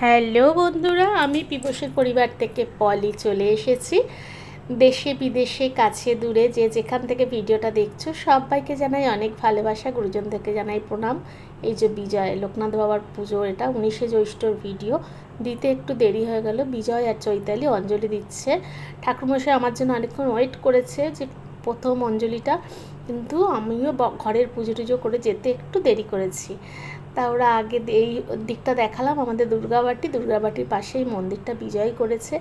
Hello বন্ধুরা, আমি পিপসের পরিবার থেকে পলি চলে এসেছি। দেশে বিদেশে, কাছে দূরে, যে যেখান থেকে ভিডিওটা দেখছ, সবাইকে জানাই অনেক ভালোবাসা গুরুজন থেকে জানাই প্রণাম। এই যে বিজয়, লোকনাথ বাবার পুজো, এটা উনিশে জ্যৈষ্ঠর ভিডিও। দিতে একটু দেরি হয়ে গেল, বিজয় আর চৈতালি অঞ্জলি দিচ্ছে। ঠাকুরমশাই আমার জন্য অনেকক্ষণ ওয়েট করেছে যে প্রথম অঞ্জলিটা, কিন্তু আমিও ঘরের পুজো টুজো করে যেতে একটু দেরি করেছি। তা ওরা আগে এই দিকটা দেখালাম, আমাদের দুর্গাবাটি। দুর্গাবাটির পাশেই মন্দিরটা বিজয় করেছে।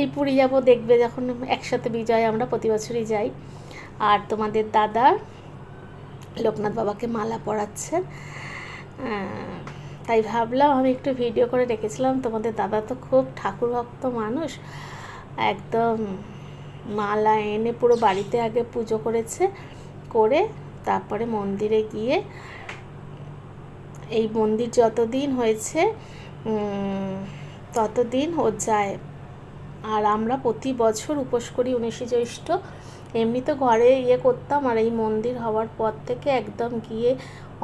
এই পুরী যাব দেখবে যখন একসাথে বিজয় আমরা প্রতি বছরই যাই। আর তোমাদের দাদা লোকনাথ বাবাকে মালা পরাচ্ছেন। তাই ভাবলাম আমি একটু ভিডিও করে রেখেছিলাম। তোমাদের দাদা তো খুব ঠাকুর ভক্ত মানুষ। একদম মালা এনে পুরো বাড়িতে আগে পুজো করেছে, করে তারপরে মন্দিরে গিয়ে এই মন্দির যতদিন হয়েছে ততদিন ও যায়। আর আমরা প্রতি বছর উপোস করি উনিশে জ্যৈষ্ঠ। এমনি তো ঘরে ইয়ে করতাম, আর এই মন্দির হওয়ার পর থেকে একদম গিয়ে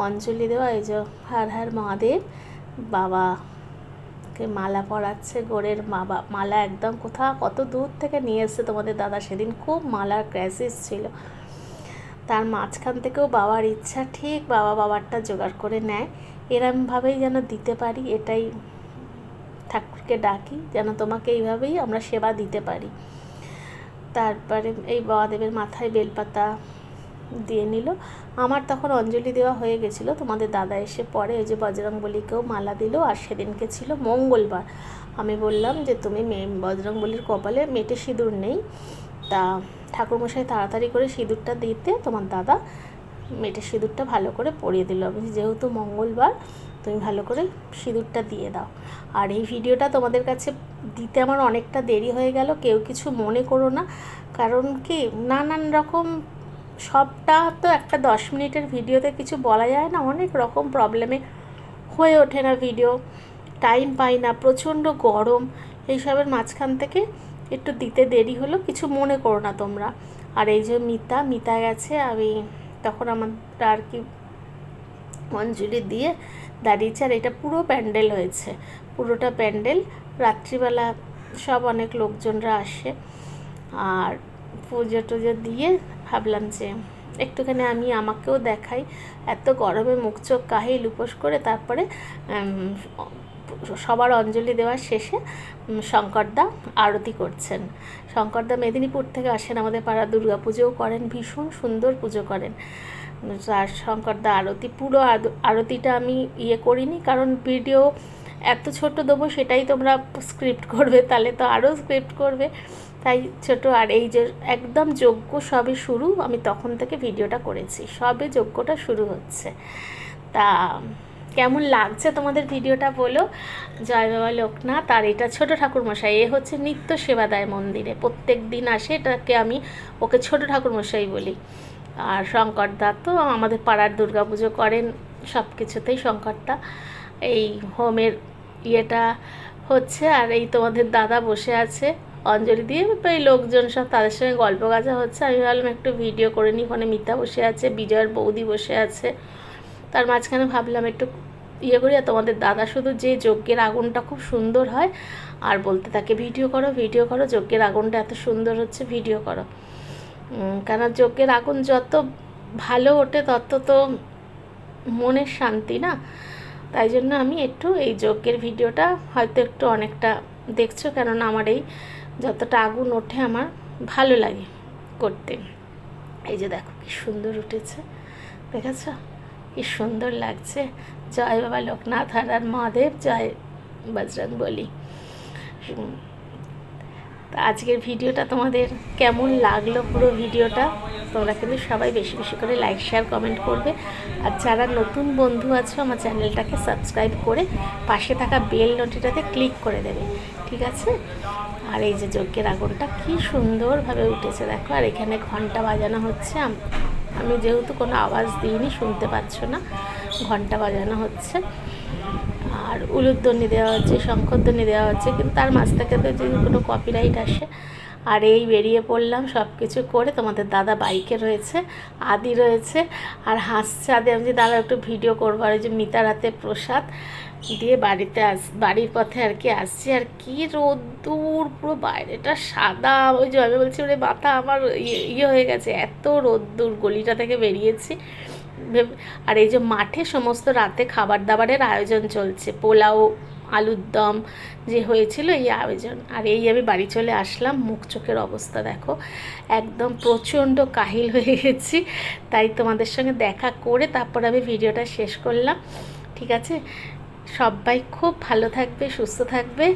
অঞ্জলি দেওয়া, এই যে হার হার মহাদেব বাবাকে মালা পরাচ্ছে গোড়ের মাবা, মালা একদম কোথাও কত দূর থেকে নিয়ে এসছে তোমাদের দাদা সেদিন, খুব মালার ক্রাইসিস ছিল। তার মাঝখান থেকেও বাবার ইচ্ছা, ঠিক বাবা বাবারটা জোগাড় করে নেয়। এরমভাবেই যেন দিতে পারি, এটাই ঠাকুরকে ডাকি, যেন তোমাকে এইভাবেই আমরা সেবা দিতে পারি। তারপরে এই বাবাদেবের মাথায় বেলপাতা দিয়ে নিল। আমার তখন অঞ্জলি দেওয়া হয়ে গেছিল, তোমাদের দাদা এসে পরে ওই যে বজরংবলীকেও মালা দিল, আর সেদিনকে ছিল মঙ্গলবার। আমি বললাম যে, তুমি মে, বজরংবলীর কপালে মেটে সিঁদুর নেই। তা ঠাকুরমশাই তাড়াতাড়ি করে সিঁদুরটা দিতে তোমার দাদা মেটে সিঁদুরটা ভালো করে পরিয়ে দিল। আমি যেহেতু মঙ্গলবার, তুমি ভালো করে সিঁদুরটা দিয়ে দাও। আর এই ভিডিওটা তোমাদের কাছে দিতে আমার অনেকটা দেরি হয়ে গেল, কেউ কিছু মনে করো না। কারণ কি, নানান রকম সবটা তো একটা দশ মিনিটের ভিডিওতে কিছু বলা যায় না, অনেক রকম প্রবলেমে হয়ে ওঠে না ভিডিও, টাইম পাই না, প্রচণ্ড গরম, এইসবের মাঝখান থেকে একটু দিতে দেরি হলো, কিছু মনে করো না তোমরা। আর এই যে মিতা মিতা গেছে, আমি তখন আমার আর কি অঞ্জলি দিয়ে দাঁড়িয়েছে, আর এটা পুরো প্যান্ডেল হয়েছে, পুরোটা প্যান্ডেল। রাত্রিবেলা সব অনেক লোকজনরা আসে, আর পুজো টুজো দিয়ে ভাবলাম যে একটুখানি আমি আমাকেও দেখাই। এত গরমে মুখ চোখ কাহিল উপোস করে, তারপরে সবার অঞ্জলি দেওয়ার শেষে শঙ্করদা আরতি করছেন। শঙ্করদা মেদিনীপুর থেকে আসেন আমাদের পাড়া দুর্গা পুজোও করেন, ভীষণ সুন্দর পুজো করেন। আর শঙ্করদা আরতি, পুরো আরতিটা আমি ইয়ে করিনি, কারণ ভিডিও এত ছোট দেবো সেটাই তোমরা স্ক্রিপ্ট করবে, তাহলে তো আরও স্ক্রিপ্ট করবে। তাই ছোট, আর এই যে একদম যজ্ঞ সবে শুরু, আমি তখন থেকে ভিডিওটা করেছি, সবে যজ্ঞটা শুরু হচ্ছে। তা কেমন লাগছে তোমাদের ভিডিওটা বলো? জয় বাবা লোকনাথ, আর এটা ছোট ঠাকুরমশাই, এ হচ্ছে নিত্য সেবা দেয় মন্দিরে। প্রত্যেক দিন আসে এটাকে আমি ওকে ছোট ঠাকুরমশাই বলি। আর শঙ্করদা তো আমাদের পাড়ার দুর্গাপুজো করেন সব কিছুতেই শঙ্করদা। এই হোমের ইয়েটা হচ্ছে, আর এই তোমাদের দাদা বসে আছে অঞ্জলি দিয়ে এই লোকজন সব তাদের সঙ্গে গল্প গাজা হচ্ছে। আমি ভাবলাম একটু ভিডিও করে নিই, ওখানে মিতা বসে আছে, বিজয়ের বৌদি বসে আছে। তার মাঝখানে ভাবলাম একটু ইয়ে করি আর তোমাদের দাদা শুধু যে যজ্ঞের আগুনটা খুব সুন্দর হয় আর বলতে থাকে, ভিডিও করো ভিডিও করো, যজ্ঞের আগুনটা এত সুন্দর হচ্ছে, ভিডিও করো। কেন যজ্ঞের আগুন যত ভালো ওঠে তত তো মনের শান্তি না? তাই জন্য আমি একটু এই যজ্ঞের ভিডিওটা হয়তো একটু অনেকটা দেখছ, কেননা আমার এই যতটা আগুন ওঠে আমার ভালো লাগে করতে। এই যে দেখো কি সুন্দর উঠেছে, দেখেছ? কি সুন্দর লাগছে। জয় বাবা লোকনাথ হারার মহাদেব, জয় বজরং বলি। তা আজকের ভিডিওটা তোমাদের কেমন লাগল পুরো ভিডিওটা? তোমরা কিন্তু সবাই বেশি বেশি করে লাইক শেয়ার কমেন্ট করবে। আর যারা নতুন বন্ধু আছো, আমার চ্যানেলটাকে সাবস্ক্রাইব করে পাশে থাকা বেল নোটিটাতে ক্লিক করে দেবে। ঠিক আছে? আর এই যে যজ্ঞের আগুনটা কি সুন্দরভাবে উঠেছে, দেখো। আর এখানে ঘণ্টা বাজানো হচ্ছে আম- যেহেতু কোনো আওয়াজ দিইনি, শুনতে পাচ্ছ না, ঘণ্টা বাজানো হচ্ছে। আর উলুধ্বনি দেওয়া হচ্ছে, শঙ্করধ্বনি দেওয়া হচ্ছে, কিন্তু তার মাঝ থেকে তো যদি কোনো কপিরাইট আসে আর এই বেরিয়ে পড়লাম সব কিছু করে তোমাদের দাদা বাইকে রয়েছে, আদি রয়েছে, আর হাসছে আদি। আমি যে দাদা একটু ভিডিও করব, আর ওই যে মিতার হাতে প্রসাদ দিয়ে বাড়িতে আস, বাড়ির পথে আর কি আসছি। আর কি রোদ্দুর পুরো বাইরেটা সাদা। ওই যে আমি বলছি, ওরে মাথা, আমার ইয়ে ইয়ে হয়ে গেছে। এত রোদ্দুর গলিটা থেকে বেরিয়েছি। আর এই যে মাঠে সমস্ত রাতে খাবার দাবারের আয়োজন চলছে, পোলাও আলুর দম যে হয়েছিল এই আয়োজন। আর এই আমি বাড়ি চলে আসলাম, মুখ চোখের অবস্থা দেখো, একদম প্রচণ্ড কাহিল হয়ে গেছি। তাই তোমাদের সঙ্গে দেখা করে তারপর আমি ভিডিওটা শেষ করলাম। ঠিক আছে? সবাই খুব ভালো থাকবে, সুস্থ থাকবে,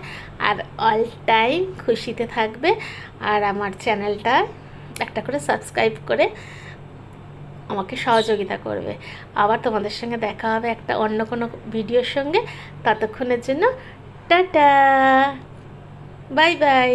আর অল টাইম খুশিতে থাকবে। আর আমার চ্যানেলটা একটা করে সাবস্ক্রাইব করে আমাকে সহযোগিতা করবে। আবার তোমাদের সঙ্গে দেখা হবে একটা অন্য কোনো ভিডিওর সঙ্গে। ততক্ষণের জন্য টাটা। Bye bye.